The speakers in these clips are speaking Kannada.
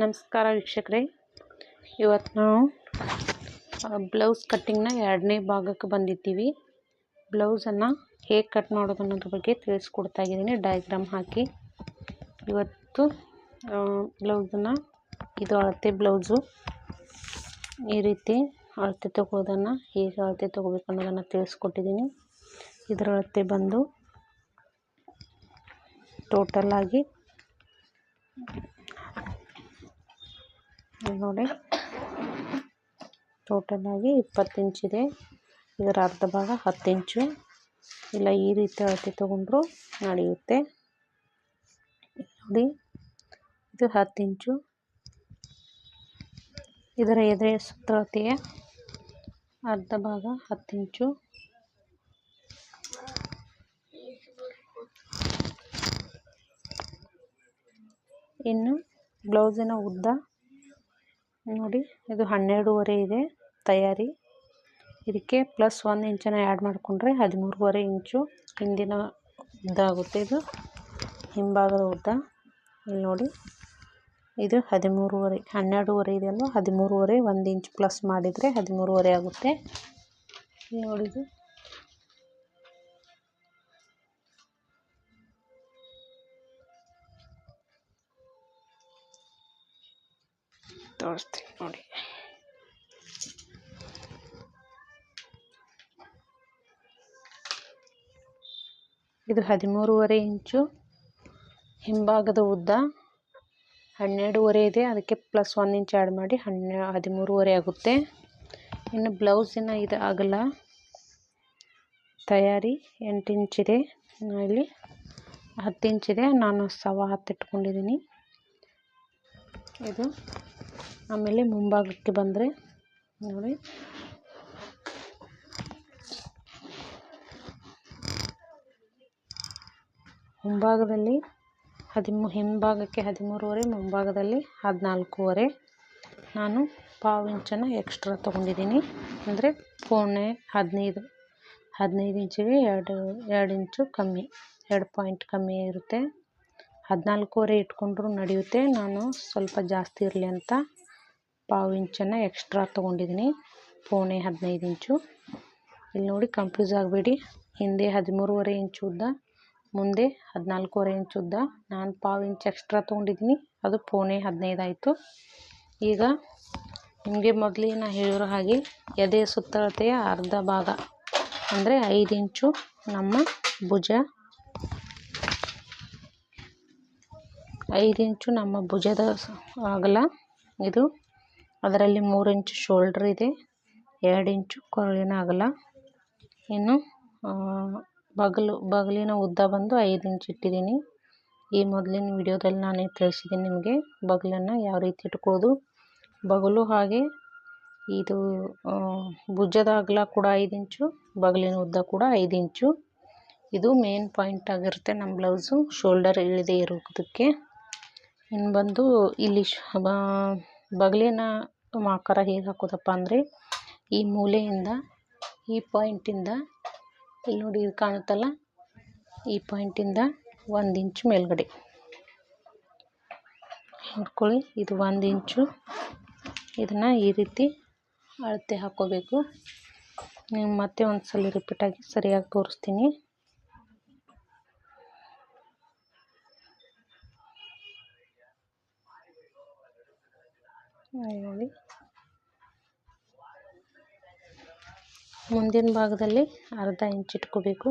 ನಮಸ್ಕಾರ ವೀಕ್ಷಕರೇ. ಇವತ್ತು ನಾವು ಬ್ಲೌಸ್ ಕಟ್ಟಿಂಗ್ನ ಎರಡನೇ ಭಾಗಕ್ಕೆ ಬಂದಿದ್ದೀವಿ. ಬ್ಲೌಸನ್ನು ಹೇಗೆ ಕಟ್ ಮಾಡೋದು ಅನ್ನೋದ್ರ ಬಗ್ಗೆ ತಿಳಿಸ್ಕೊಡ್ತಾ ಇದ್ದೀನಿ. ಡಯಾಗ್ರಾಮ್ ಹಾಕಿ. ಇವತ್ತು ಬ್ಲೌಸನ್ನು, ಇದು ಅಳತೆ ಬ್ಲೌಸು. ಈ ರೀತಿ ಅಳತೆ ತೊಗೋದನ್ನು ಹೇಗೆ ಅಳತೆ ತೊಗೋಬೇಕು ಅನ್ನೋದನ್ನು ತಿಳಿಸ್ಕೊಟ್ಟಿದ್ದೀನಿ. ಇದರ ಅಳತೆ ಬಂದು ಟೋಟಲಾಗಿ ನೋಡಿ. ಟೋಟಲಾಗಿ ಇಪ್ಪತ್ತು ಇಂಚಿದೆ ಇದರ ಅರ್ಧ ಭಾಗ ಹತ್ತು ಇಂಚು ಇಲ್ಲ, ಈ ರೀತಿ ಅಳತೆ ತೊಗೊಂಡ್ರು ನಡೆಯುತ್ತೆ. ನೋಡಿ, ಇದು ಹತ್ತು ಇಂಚು ಇದರ ಎದೆ ಸುತ್ತಳತೆಯ ಅರ್ಧ ಭಾಗ ಹತ್ತು ಇಂಚು ಇನ್ನು ಬ್ಲೌಸಿನ ಉದ್ದ ನೋಡಿ, ಇದು ಹನ್ನೆರಡೂವರೆ ಇದೆ ತಯಾರಿ. ಇದಕ್ಕೆ ಪ್ಲಸ್ ಒಂದು ಇಂಚನ್ನು ಆ್ಯಡ್ ಮಾಡಿಕೊಂಡ್ರೆ ಹದಿಮೂರುವರೆ ಇಂಚು ಹಿಂದಿನ ಉದ್ದ ಆಗುತ್ತೆ ಇದು, ಹಿಂಭಾಗದ ಉದ್ದ. ಇಲ್ಲಿ ನೋಡಿ, ಇದು ಹದಿಮೂರುವರೆ, ಹನ್ನೆರಡೂವರೆ ಇದೆಯಲ್ಲ, ಹದಿಮೂರುವರೆ ಒಂದು ಇಂಚ್ ಪ್ಲಸ್ ಮಾಡಿದರೆ ಹದಿಮೂರುವರೆ ಆಗುತ್ತೆ. ನೋಡಿ ಇದು. ತೋರಿಸ್ತೀನಿ ನೋಡಿ. ಇದು ಹದಿಮೂರುವರೆ ಇಂಚು ಹಿಂಭಾಗದ ಉದ್ದ. ಹನ್ನೆರಡೂವರೆ ಇದೆ, ಅದಕ್ಕೆ ಪ್ಲಸ್ ಒನ್ ಇಂಚ್ ಆ್ಯಡ್ ಮಾಡಿ ಹನ್ನೆ, ಹದಿಮೂರುವರೆ ಆಗುತ್ತೆ. ಇನ್ನು ಬ್ಲೌಸಿನ ಇದು ಅಗಲ ತಯಾರಿ ಎಂಟು ಇಂಚಿದೆ ಇಲ್ಲಿ ಹತ್ತು ಇಂಚಿದೆ ನಾನು ಸವಾ ಹತ್ತಿಟ್ಕೊಂಡಿದ್ದೀನಿ ಇದು ಆಮೇಲೆ ಮುಂಭಾಗಕ್ಕೆ ಬಂದರೆ ನೋಡಿ. ಮುಂಭಾಗದಲ್ಲಿ ಹದಿಮೂ, ಹಿಂಭಾಗಕ್ಕೆ ಹದಿಮೂರುವರೆ, ಮುಂಭಾಗದಲ್ಲಿ ಹದಿನಾಲ್ಕೂವರೆ. ನಾನು ಪಾವು ಇಂಚನ್ನು ಎಕ್ಸ್ಟ್ರಾ ತೊಗೊಂಡಿದ್ದೀನಿ. ಅಂದರೆ ಪೋಣೆ ಹದಿನೈದು ಹದಿನೈದು ಇಂಚಿಗೆ ಎರಡು ಎರಡು ಇಂಚು ಕಮ್ಮಿ, ಎರಡು ಪಾಯಿಂಟ್ ಕಮ್ಮಿ ಇರುತ್ತೆ. ಹದಿನಾಲ್ಕೂವರೆ ಇಟ್ಕೊಂಡ್ರೂ ನಡೆಯುತ್ತೆ. ನಾನು ಸ್ವಲ್ಪ ಜಾಸ್ತಿ ಇರಲಿ ಅಂತ ಪಾವು ಇಂಚನ್ನು ಎಕ್ಸ್ಟ್ರಾ ತೊಗೊಂಡಿದ್ದೀನಿ ಪೋಣೆ ಹದಿನೈದು ಇಂಚು. ಇಲ್ಲಿ ನೋಡಿ ಕನ್ಫ್ಯೂಸ್ ಆಗಬೇಡಿ. ಹಿಂದೆ ಹದಿಮೂರುವರೆ ಇಂಚು ಉದ್ದ, ಮುಂದೆ ಹದಿನಾಲ್ಕೂವರೆ ಇಂಚು ಉದ್ದ. ನಾನು ಪಾವು ಇಂಚ್ ಎಕ್ಸ್ಟ್ರಾ ತೊಗೊಂಡಿದ್ದೀನಿ ಅದು ಪೋಣೆ ಹದಿನೈದು ಆಯಿತು. ಈಗ ನಿಮಗೆ ಮೊದಲೇ ನಾನು ಹೇಳಿರೋ ಹಾಗೆ ಎದೆ ಸುತ್ತಳತೆಯ ಅರ್ಧ ಭಾಗ, ಅಂದರೆ ಐದು ಇಂಚು ನಮ್ಮ ಭುಜ. ಐದು ಇಂಚು ನಮ್ಮ ಭುಜದ ಅಗಲ. ಇದು ಅದರಲ್ಲಿ ಮೂರು ಇಂಚು ಶೋಲ್ಡ್ರ್ ಇದೆ, ಎರಡು ಇಂಚು ಕೊರಳಿನ ಅಗಲ. ಇನ್ನು ಬಗಲು, ಬಗಲಿನ ಉದ್ದ ಬಂದು ಐದು ಇಂಚು ಇಟ್ಟಿದ್ದೀನಿ. ಈ ಮೊದಲಿನ ವಿಡಿಯೋದಲ್ಲಿ ನಾನೇ ತಿಳಿಸಿದ್ದೀನಿ ನಿಮಗೆ ಬಗಲನ್ನು ಯಾವ ರೀತಿ ಇಟ್ಕೋದು ಬಗಲು ಹಾಗೆ ಇದು ಭುಜದ ಅಗಲ ಕೂಡ ಐದು ಇಂಚು, ಬಗಲಿನ ಉದ್ದ ಕೂಡ ಐದು ಇಂಚು. ಇದು ಮೇನ್ ಪಾಯಿಂಟ್ ಆಗಿರುತ್ತೆ ನಮ್ಮ ಬ್ಲೌಸು ಶೋಲ್ಡರ್ ಇಳಿದೇ ಇರೋದಕ್ಕೆ. ಇನ್ನು ಬಂದು ಇಲ್ಲಿ ಬಗಲಿನ ಆಕಾರ ಹೇಗೆ ಹಾಕೋದಪ್ಪ ಅಂದರೆ ಈ ಮೂಲೆಯಿಂದ ಈ ಪಾಯಿಂಟಿಂದ, ಇಲ್ಲಿ ನೋಡಿ ಇದು ಕಾಣುತ್ತಲ್ಲ, ಈ ಪಾಯಿಂಟಿಂದ ಒಂದು ಇಂಚು ಮೇಲ್ಗಡೆ. ನೋಡ್ಕೊಳ್ಳಿ, ಇದು ಒಂದು ಇಂಚು. ಇದನ್ನು ಈ ರೀತಿ ಅಳತೆ ಹಾಕೋಬೇಕು. ನೀವು ಮತ್ತೆ ಒಂದು ಸಲ ರಿಪೀಟಾಗಿ ಸರಿಯಾಗಿ ತೋರಿಸ್ತೀನಿ. ನೋಡಿ ಮುಂದಿನ ಭಾಗದಲ್ಲಿ ಅರ್ಧ ಇಂಚ್ ಇಟ್ಕೋಬೇಕು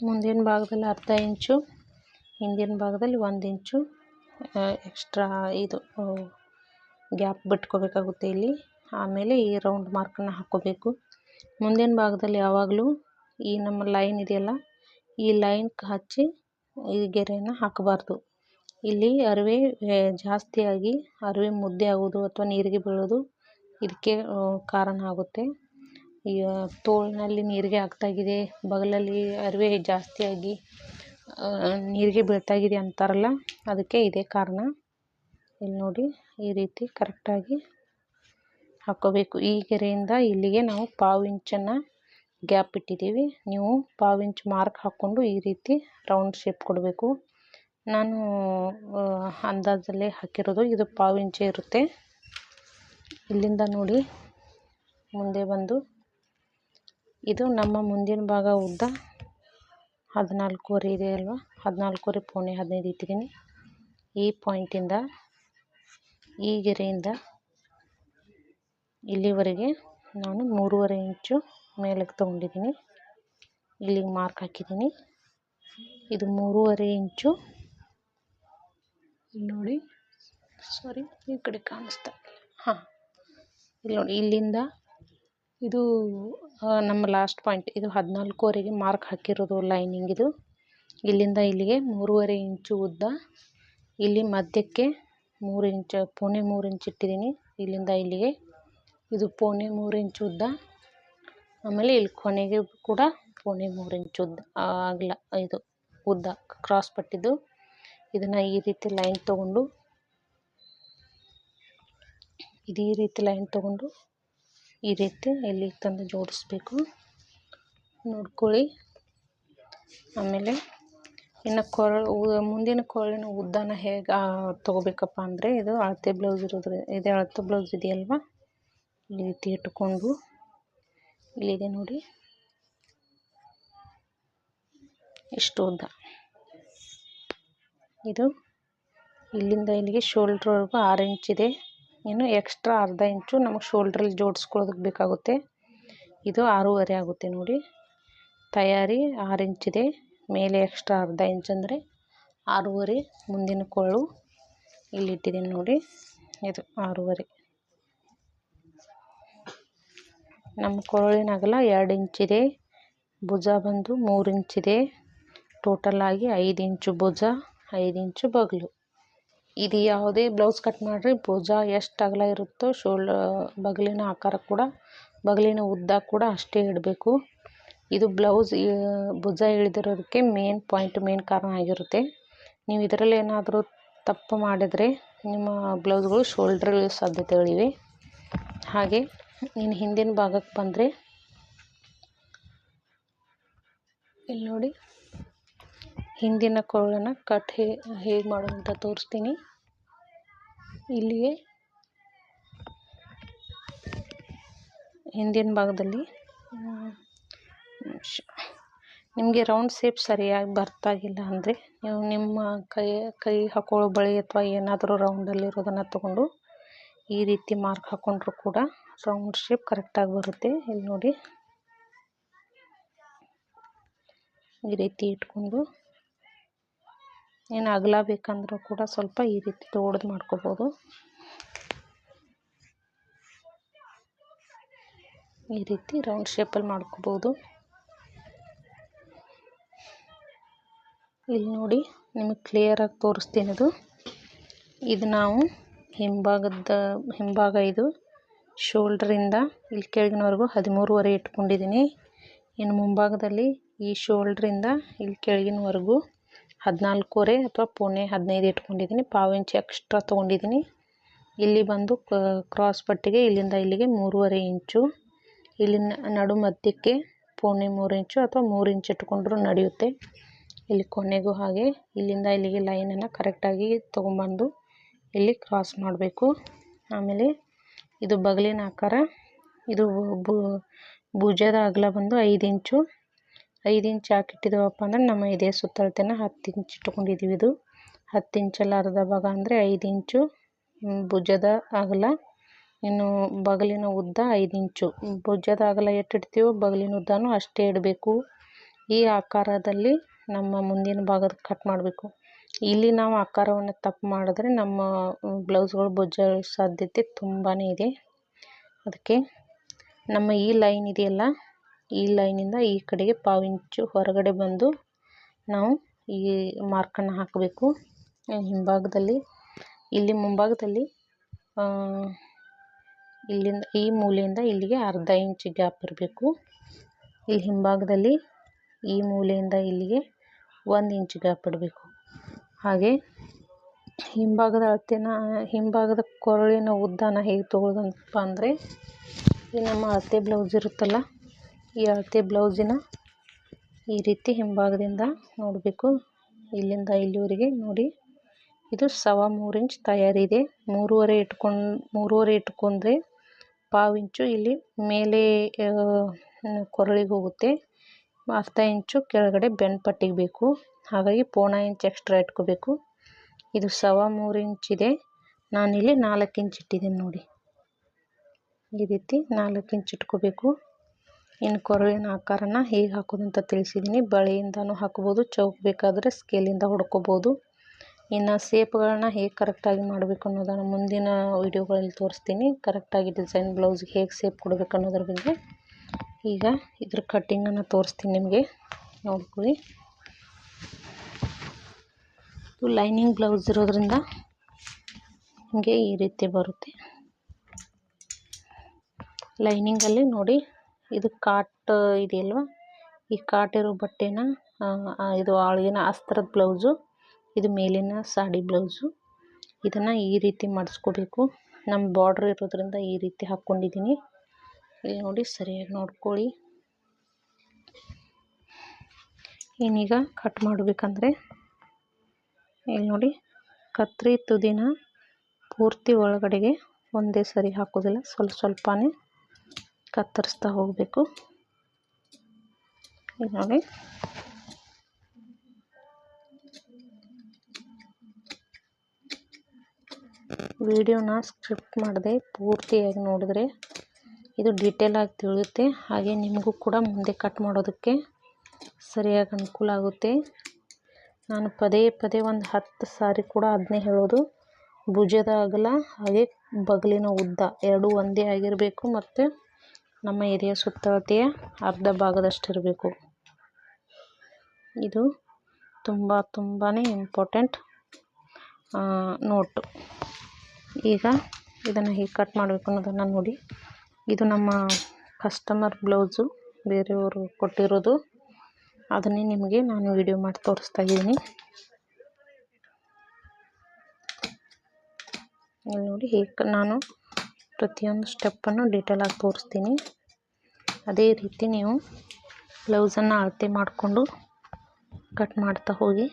ಮುಂದಿನ ಭಾಗದಲ್ಲಿ ಅರ್ಧ ಇಂಚು ಹಿಂದಿನ ಭಾಗದಲ್ಲಿ ಒಂದು ಇಂಚು ಎಕ್ಸ್ಟ್ರಾ ಇದು ಗ್ಯಾಪ್ ಬಿಟ್ಕೋಬೇಕಾಗುತ್ತೆ ಇಲ್ಲಿ. ಆಮೇಲೆ ಈ ರೌಂಡ್ ಮಾರ್ಕನ್ನು ಹಾಕ್ಕೋಬೇಕು ಮುಂದಿನ ಭಾಗದಲ್ಲಿ ಯಾವಾಗಲೂ ಈ ನಮ್ಮ ಲೈನ್ ಇದೆಯಲ್ಲ, ಈ ಲೈನ್ ಹಚ್ಚಿ ಈ ಗೆರೆಯನ್ನು ಹಾಕಬಾರ್ದು. ಇಲ್ಲಿ ಅರಿವೆ ಜಾಸ್ತಿಯಾಗಿ ಅರಿವೆ ಮುದ್ದೆ ಆಗೋದು ಅಥವಾ ನೀರಿಗೆ ಬೀಳೋದು ಇದಕ್ಕೆ ಕಾರಣ ಆಗುತ್ತೆ. ಈ ತೋಳಿನಲ್ಲಿ ನೀರಿಗೆ ಆಗ್ತಾಗಿದೆ ಬಗಲಲ್ಲಿ ಅರಿವೆ ಜಾಸ್ತಿಯಾಗಿ ನೀರಿಗೆ ಬೀಳ್ತಾಗಿದೆ ಅಂತಾರಲ್ಲ, ಅದಕ್ಕೆ ಇದೇ ಕಾರಣ. ಇಲ್ಲಿ ನೋಡಿ, ಈ ರೀತಿ ಕರೆಕ್ಟಾಗಿ ಹಾಕ್ಕೋಬೇಕು ಈ ಗೆರೆಯಿಂದ ಇಲ್ಲಿಗೆ ನಾವು ಪಾವು ಇಂಚನ್ನು ಗ್ಯಾಪ್ ಇಟ್ಟಿದ್ದೀವಿ. ನೀವು ಪಾವು ಇಂಚ್ ಮಾರ್ಕ್ ಹಾಕ್ಕೊಂಡು ಈ ರೀತಿ ರೌಂಡ್ ಶೇಪ್ ಕೊಡಬೇಕು. ನಾನು ಅಂದಾಜಲ್ಲೇ ಹಾಕಿರೋದು ಇದು ಪಾವು ಇಂಚೆ ಇರುತ್ತೆ. ಇಲ್ಲಿಂದ ನೋಡಿ, ಮುಂದೆ ಬಂದು. ಇದು ನಮ್ಮ ಮುಂದಿನ ಭಾಗ ಉದ್ದ. ಹದಿನಾಲ್ಕೂವರೆ ಇದೆ ಅಲ್ವಾ? ಹದಿನಾಲ್ಕುವರೆ ಪೋಣೆ, ಹದಿನೈದು ಇಟ್ಟಿದ್ದೀನಿ. ಈ ಪಾಯಿಂಟಿಂದ ಈ ಗೆರೆಯಿಂದ ಇಲ್ಲಿವರೆಗೆ ನಾನು ಮೂರುವರೆ ಇಂಚು ಮೇಲಕ್ಕೆ ತೊಗೊಂಡಿದ್ದೀನಿ. ಇಲ್ಲಿಗೆ ಮಾರ್ಕ್ ಹಾಕಿದ್ದೀನಿ. ಇದು ಮೂರುವರೆ ಇಂಚು. ನೋಡಿ. ಸಾರಿ ಈ ಕಡೆ ಕಾಣಿಸ್ತಾ ಹಾಂ. ಇಲ್ಲಿ ನೋಡಿ, ಇಲ್ಲಿಂದ ಇದು ನಮ್ಮ ಲಾಸ್ಟ್ ಪಾಯಿಂಟ್ ಇದು ಹದಿನಾಲ್ಕುವರೆಗೆ ಮಾರ್ಕ್ ಹಾಕಿರೋದು ಲೈನಿಂಗ್ ಇದು. ಇಲ್ಲಿಂದ ಇಲ್ಲಿಗೆ ಮೂರುವರೆ ಇಂಚು ಉದ್ದ. ಇಲ್ಲಿ ಮಧ್ಯಕ್ಕೆ ಮೂರು ಇಂಚು, ಪೋಣೆ ಮೂರು ಇಂಚ್ ಇಟ್ಟಿದ್ದೀನಿ. ಇಲ್ಲಿಂದ ಇಲ್ಲಿಗೆ ಇದು ಪೋಣೆ ಮೂರು ಇಂಚು ಉದ್ದ. ಆಮೇಲೆ ಇಲ್ಲಿ ಕೊನೆಗೆ ಕೂಡ ಪೋಣೆ ಮೂರು ಇಂಚು ಉದ್ದ ಅಗಲ, ಇದು ಉದ್ದ ಕ್ರಾಸ್ ಪಟ್ಟಿದ್ದು. ಇದನ್ನು ಈ ರೀತಿ ಲೈನ್ ತೊಗೊಂಡು, ಇದೇ ರೀತಿ ಲೈನ್ ತೊಗೊಂಡು ಈ ರೀತಿ ಇಲ್ಲಿ ತಂದು ಜೋಡಿಸ್ಬೇಕು. ನೋಡ್ಕೊಳ್ಳಿ. ಆಮೇಲೆ ಇನ್ನು ಕೊರಳು ಮುಂದಿನ ಕೊರಳಿನ ಉದ್ದನ ಹೇಗೆ ತೊಗೋಬೇಕಪ್ಪ ಅಂದರೆ ಇದು ಅಳತೆ ಬ್ಲೌಸ್ ಇರೋದ್ರ, ಇದೇ ಅಳತೆ ಬ್ಲೌಸ್ ಇದೆಯಲ್ವ? ಈ ರೀತಿ ಇಟ್ಕೊಂಡು ಇಲ್ಲಿದೆ ನೋಡಿ. ಇಷ್ಟು ಉದ್ದ. ಇದು ಇಲ್ಲಿಂದ ಇಲ್ಲಿಗೆ ಶೋಲ್ಡ್ರ್ವರೆಗೂ ಆರು ಇಂಚಿದೆ ಇನ್ನು ಎಕ್ಸ್ಟ್ರಾ ಅರ್ಧ ಇಂಚು ನಮಗೆ ಶೋಲ್ಡ್ರಲ್ಲಿ ಜೋಡಿಸ್ಕೊಳ್ಳೋದಕ್ಕೆ ಬೇಕಾಗುತ್ತೆ. ಇದು ಆರೂವರೆ ಆಗುತ್ತೆ ನೋಡಿ. ತಯಾರಿ ಆರು ಇಂಚಿದೆ ಮೇಲೆ ಎಕ್ಸ್ಟ್ರಾ ಅರ್ಧ ಇಂಚ್ ಅಂದರೆ ಆರೂವರೆ ಮುಂದಿನ ಕೊರಳು ಇಲ್ಲಿಟ್ಟಿದ್ದೀನಿ ನೋಡಿ. ಇದು ಆರೂವರೆ. ನಮ್ಮ ಕೊರಳಿನ ಅಗಲ ಎರಡು ಇಂಚಿದೆ ಭುಜ ಬಂದು ಮೂರು ಇಂಚಿದೆ ಟೋಟಲ್ ಆಗಿ ಐದು ಇಂಚು ಭುಜ, ಐದು ಇಂಚು ಬಗಲು. ಇದು ಯಾವುದೇ ಬ್ಲೌಸ್ ಕಟ್ ಮಾಡಿರಿ, ಭುಜ ಎಷ್ಟು ಅಗಲ ಇರುತ್ತೋ ಶೋಲ್ಡ ಬಗಲಿನ ಆಕಾರ ಕೂಡ, ಬಗಲಿನ ಉದ್ದ ಕೂಡ ಅಷ್ಟೇ ಇಡಬೇಕು. ಇದು ಬ್ಲೌಸ್ ಭುಜ ಇಳಿದಿರೋದಕ್ಕೆ ಮೇನ್ ಪಾಯಿಂಟ್ ಮೇನ್ ಕಾರಣ ಆಗಿರುತ್ತೆ. ನೀವು ಇದರಲ್ಲಿ ಏನಾದರೂ ತಪ್ಪು ಮಾಡಿದರೆ ನಿಮ್ಮ ಬ್ಲೌಸ್ಗಳು ಶೋಲ್ಡ್ರ್ ಸಾಧ್ಯತೆಗಳಿವೆ ಹಾಗೆ, ಇನ್ನು ಹಿಂದಿನ ಭಾಗಕ್ಕೆ ಬಂದರೆ, ಇಲ್ಲಿ ನೋಡಿ. ಹಿಂದಿನ ಕೊರಳನ್ನು ಕಟ್ ಹೇ, ಹೇಗೆ ಮಾಡೋದು ಅಂತ ತೋರಿಸ್ತೀನಿ. ಇಲ್ಲಿಗೆ ಹಿಂದಿನ ಭಾಗದಲ್ಲಿ. ನಿಮಗೆ ರೌಂಡ್ ಶೇಪ್ ಸರಿಯಾಗಿ ಬರ್ತಾಗಿಲ್ಲ ಅಂದರೆ ನೀವು ನಿಮ್ಮ ಕೈ ಕೈ ಹಾಕೊಳ್ಳೋ ಬಳೆ ಅಥವಾ ಏನಾದರೂ ರೌಂಡಲ್ಲಿರೋದನ್ನು ತಗೊಂಡು ಈ ರೀತಿ ಮಾರ್ಕ್ ಹಾಕೊಂಡ್ರೂ ಕೂಡ ರೌಂಡ್ ಶೇಪ್ ಕರೆಕ್ಟಾಗಿ ಬರುತ್ತೆ. ಇಲ್ಲಿ ನೋಡಿ. ಈ ರೀತಿ ಇಟ್ಕೊಂಡು. ಏನು ಅಗಲ ಬೇಕಂದರೂ ಕೂಡ ಸ್ವಲ್ಪ ಈ ರೀತಿ ತೋಡ್ದು ಮಾಡ್ಕೋಬೋದು. ಈ ರೀತಿ ರೌಂಡ್ ಶೇಪಲ್ಲಿ ಮಾಡ್ಕೋಬೋದು. ಇಲ್ಲಿ ನೋಡಿ ನಿಮಗೆ ಕ್ಲಿಯರಾಗಿ ತೋರಿಸ್ತೀನಿ ಅದು ಇದು ನಾವು ಹಿಂಭಾಗದ, ಹಿಂಭಾಗ ಇದು ಶೋಲ್ಡ್ರಿಂದ ಇಲ್ಲಿ ಕೆಳಗಿನವರೆಗೂ ಹದಿಮೂರುವರೆ ಇಟ್ಕೊಂಡಿದ್ದೀನಿ. ಇನ್ನು ಮುಂಭಾಗದಲ್ಲಿ ಈ ಶೋಲ್ಡ್ರಿಂದ ಇಲ್ಲಿ ಕೆಳಗಿನವರೆಗೂ ಹದಿನಾಲ್ಕೂವರೆ ಅಥವಾ ಪೌಣೆ ಹದಿನೈದು ಇಟ್ಕೊಂಡಿದ್ದೀನಿ. ಪಾವು ಇಂಚ್ ಎಕ್ಸ್ಟ್ರಾ ತೊಗೊಂಡಿದ್ದೀನಿ. ಇಲ್ಲಿ ಬಂದು ಕ್ರಾಸ್ ಪಟ್ಟಿಗೆ ಇಲ್ಲಿಂದ ಇಲ್ಲಿಗೆ ಮೂರುವರೆ ಇಂಚು. ಇಲ್ಲಿ ನಡು ಮಧ್ಯಕ್ಕೆ ಪೌಣೆ ಮೂರು ಇಂಚು ಅಥವಾ ಮೂರು ಇಂಚು ಇಟ್ಕೊಂಡ್ರೂ ನಡೆಯುತ್ತೆ. ಇಲ್ಲಿ ಕೊನೆಗೂ ಹಾಗೆ. ಇಲ್ಲಿಂದ ಇಲ್ಲಿಗೆ ಲೈನನ್ನು ಕರೆಕ್ಟಾಗಿ ತೊಗೊಂಬಂದು ಇಲ್ಲಿ ಕ್ರಾಸ್ ಮಾಡಬೇಕು. ಆಮೇಲೆ ಇದು ಬಗಲಿನ ಆಕಾರ. ಇದು ಭುಜದ ಅಗಲ ಬಂದು ಐದು ಇಂಚು. ಐದು ಇಂಚ್ ಯಾಕೆ ಅಂದ್ರೆ ನಮ್ಮ ಇದೇ ಸುತ್ತಳತೆನ ಹತ್ತು ಇಂಚ್ ಇಟ್ಕೊಂಡಿದ್ದೀವಿ ಇದು. ಹತ್ತು ಇಂಚಲ್ಲಿ ಅರ್ಧ ಭಾಗ ಅಂದರೆ ಐದು ಇಂಚು ಭುಜದ ಅಗಲ, ಇನ್ನು ಬಗಲಿನ ಉದ್ದ ಐದು ಇಂಚು. ಭುಜದ ಅಗಲ ಎಷ್ಟು ಇಡ್ತೀವೋ ಬಗಲಿನ ಉದ್ದನೂ ಅಷ್ಟೇ ಇಡಬೇಕು. ಈ ಆಕಾರದಲ್ಲಿ ನಮ್ಮ ಮುಂದಿನ ಭಾಗದ ಕಟ್ ಮಾಡಬೇಕು. ಇಲ್ಲಿ ನಾವು ಆಕಾರವನ್ನು ತಪ್ಪು ಮಾಡಿದ್ರೆ ನಮ್ಮ ಬ್ಲೌಸ್ಗಳು ಭುಜ ಸಾಧ್ಯತೆ ತುಂಬಾ ಇದೆ. ಅದಕ್ಕೆ ನಮ್ಮ ಈ ಲೈನ್ ಇದೆಯಲ್ಲ ಈ ಲೈನಿಂದ ಈ ಕಡೆಗೆ ಪಾವು ಇಂಚು ಹೊರಗಡೆ ಬಂದು ನಾವು ಈ ಮಾರ್ಕನ್ನು ಹಾಕಬೇಕು. ಹಿಂಭಾಗದಲ್ಲಿ, ಇಲ್ಲಿ ಮುಂಭಾಗದಲ್ಲಿ ಇಲ್ಲಿಂದ, ಈ ಮೂಲೆಯಿಂದ ಇಲ್ಲಿಗೆ ಅರ್ಧ ಇಂಚು ಗ್ಯಾಪ್ ಇರಬೇಕು. ಇಲ್ಲಿ ಹಿಂಭಾಗದಲ್ಲಿ ಈ ಮೂಲೆಯಿಂದ ಇಲ್ಲಿಗೆ ಒಂದು ಇಂಚು ಗ್ಯಾಪ್ ಇಡಬೇಕು. ಹಾಗೆ ಹಿಂಭಾಗದ ಅಳತೆನ, ಹಿಂಭಾಗದ ಕೊರಳಿನ ಉದ್ದನ ಹೇಗೆ ತೊಗೊಳ್ಳೋದಪ್ಪ ಅಂದರೆ ಈ ನಮ್ಮ ಅಳತೆ ಬ್ಲೌಸ್ ಇರುತ್ತಲ್ಲ ಈ ಅಳತೆ ಬ್ಲೌಸಿನ ಈ ರೀತಿ ಹಿಂಭಾಗದಿಂದ ನೋಡಬೇಕು. ಇಲ್ಲಿಂದ ಇಲ್ಲಿವರೆಗೆ ನೋಡಿ. ಇದು ಸವಾ ಮೂರು ಇಂಚ್ ತಯಾರಿದೆ ಮೂರುವರೆ ಇಟ್ಕೊಂಡು, ಮೂರುವರೆ ಇಟ್ಕೊಂಡ್ರೆ ಪಾವು ಇಂಚು ಇಲ್ಲಿ ಮೇಲೆ ಕೊರಳಿಗೆ ಹೋಗುತ್ತೆ. ಅರ್ಧ ಇಂಚು ಕೆಳಗಡೆ ಬೆನ್ ಪಟ್ಟಿಗೆ ಬೇಕು. ಹಾಗಾಗಿ ಪೋಣ ಇಂಚ್ ಎಕ್ಸ್ಟ್ರಾ ಇಟ್ಕೋಬೇಕು. ಇದು ಸವಾ ಮೂರು ಇಂಚ್ ಇದೆ. ನಾನಿಲ್ಲಿ ನಾಲ್ಕು ಇಂಚ್ ಇಟ್ಟಿದ್ದೀನಿ ನೋಡಿ. ಈ ರೀತಿ ನಾಲ್ಕು ಇಂಚ್ ಇಟ್ಕೋಬೇಕು. ಇನ್ನು ಕೊರಳಿನ ಆಕಾರನ ಹೇಗೆ ಅಂತ ತಿಳಿಸಿದ್ದೀನಿ. ಬಳೆಯಿಂದನೂ ಹಾಕ್ಬೋದು, ಚೌಕ್ ಬೇಕಾದರೆ ಸ್ಕೇಲಿಂದ ಹೊಡ್ಕೋಬೋದು. ಇನ್ನು ಸೇಪ್ಗಳನ್ನ ಹೇಗೆ ಕರೆಕ್ಟಾಗಿ ಮಾಡಬೇಕು ಅನ್ನೋದನ್ನು ಮುಂದಿನ ವೀಡಿಯೋಗಳಲ್ಲಿ ತೋರಿಸ್ತೀನಿ. ಕರೆಕ್ಟಾಗಿ ಡಿಸೈನ್ ಬ್ಲೌಸ್ಗೆ ಹೇಗೆ ಸೇಪ್ ಕೊಡಬೇಕು ಅನ್ನೋದ್ರ ಬಗ್ಗೆ. ಈಗ ಇದ್ರ ಕಟ್ಟಿಂಗನ್ನು ತೋರಿಸ್ತೀನಿ ನಿಮಗೆ. ನೋಡ್ಕೊಳ್ಳಿ. ಇದು ಲೈನಿಂಗ್ ಬ್ಲೌಸ್ ಇರೋದ್ರಿಂದ ಹೀಗೆ ಈ ರೀತಿ ಬರುತ್ತೆ. ಲೈನಿಂಗಲ್ಲಿ ನೋಡಿ ಇದು ಕಾಟ್ ಇದೆಯಲ್ವ? ಈ ಕಾಟಿರೋ ಬಟ್ಟೆನ ಇದು ಆಳಿನ ಅಸ್ತ್ರದ ಬ್ಲೌಸು, ಇದು ಮೇಲಿನ ಸಾಡಿ ಬ್ಲೌಸು. ಇದನ್ನು ಈ ರೀತಿ ಮಾಡಿಸ್ಕೋಬೇಕು. ನಮ್ಮ ಬಾರ್ಡ್ರ್ ಇರೋದ್ರಿಂದ ಈ ರೀತಿ ಹಾಕ್ಕೊಂಡಿದ್ದೀನಿ ಇಲ್ಲಿ ನೋಡಿ, ಸರಿಯಾಗಿ ನೋಡ್ಕೊಳ್ಳಿ. ಏನೀಗ ಕಟ್ ಮಾಡಬೇಕಂದ್ರೆ, ಇಲ್ಲಿ ನೋಡಿ, ಕತ್ರಿ ತುದಿನ ಪೂರ್ತಿ ಒಳಗಡೆಗೆ ಒಂದೇ ಸರಿ ಹಾಕೋದಿಲ್ಲ. ಸ್ವಲ್ಪ ಸ್ವಲ್ಪನೇ ಕತ್ತರಿಸ್ತಾ ಹೋಗಬೇಕು. ನೋಡಿ. ವಿಡಿಯೋನ ಸ್ಕ್ರಿಪ್ಟ್ ಮಾಡಿದೆ ಪೂರ್ತಿಯಾಗಿ ನೋಡಿದ್ರೆ ಇದು ಡೀಟೇಲಾಗಿ ತಿಳಿಯುತ್ತೆ. ಹಾಗೆ ನಿಮಗೂ ಕೂಡ ಮುಂದೆ ಕಟ್ ಮಾಡೋದಕ್ಕೆ ಸರಿಯಾಗಿ ಅನುಕೂಲ ಆಗುತ್ತೆ. ನಾನು ಪದೇ ಪದೇ ಒಂದು ಹತ್ತು ಸಾರಿ ಕೂಡ ಅದನ್ನೇ ಹೇಳೋದು. ಭುಜದ ಅಗಲ ಹಾಗೆ ಬಗಲಿನ ಉದ್ದ ಎರಡೂ ಒಂದೇ ಆಗಿರಬೇಕು ಮತ್ತು ನಮ್ಮ ಎದೆಯ ಸುತ್ತಳತೆಯ ಅರ್ಧ ಭಾಗದಷ್ಟಿರಬೇಕು. ಇದು ತುಂಬ ತುಂಬಾ ಇಂಪಾರ್ಟೆಂಟ್ ನೋಟು ಈಗ ಇದನ್ನು ಹೇಗೆ ಕಟ್ ಮಾಡಬೇಕು ಅನ್ನೋದನ್ನು ನೋಡಿ. ಇದು ನಮ್ಮ ಕಸ್ಟಮರ್ ಬ್ಲೌಸು ಬೇರೆಯವರು ಕೊಟ್ಟಿರೋದು. ಅದನ್ನೇ ನಿಮಗೆ ನಾನು ವಿಡಿಯೋ ಮಾಡಿ ತೋರಿಸ್ತಾ ಇದ್ದೀನಿ. ನೋಡಿ ಹೇಗೆ ನಾನು ಪ್ರತಿಯೊಂದು ಸ್ಟೆಪ್ಪನ್ನು ಡೀಟೇಲಾಗಿ ತೋರಿಸ್ತೀನಿ. ಅದೇ ರೀತಿ ನೀವು ಬ್ಲೌಸನ್ನು ಅಳತೆ ಮಾಡಿಕೊಂಡು ಕಟ್ ಮಾಡ್ತಾ ಹೋಗಿ.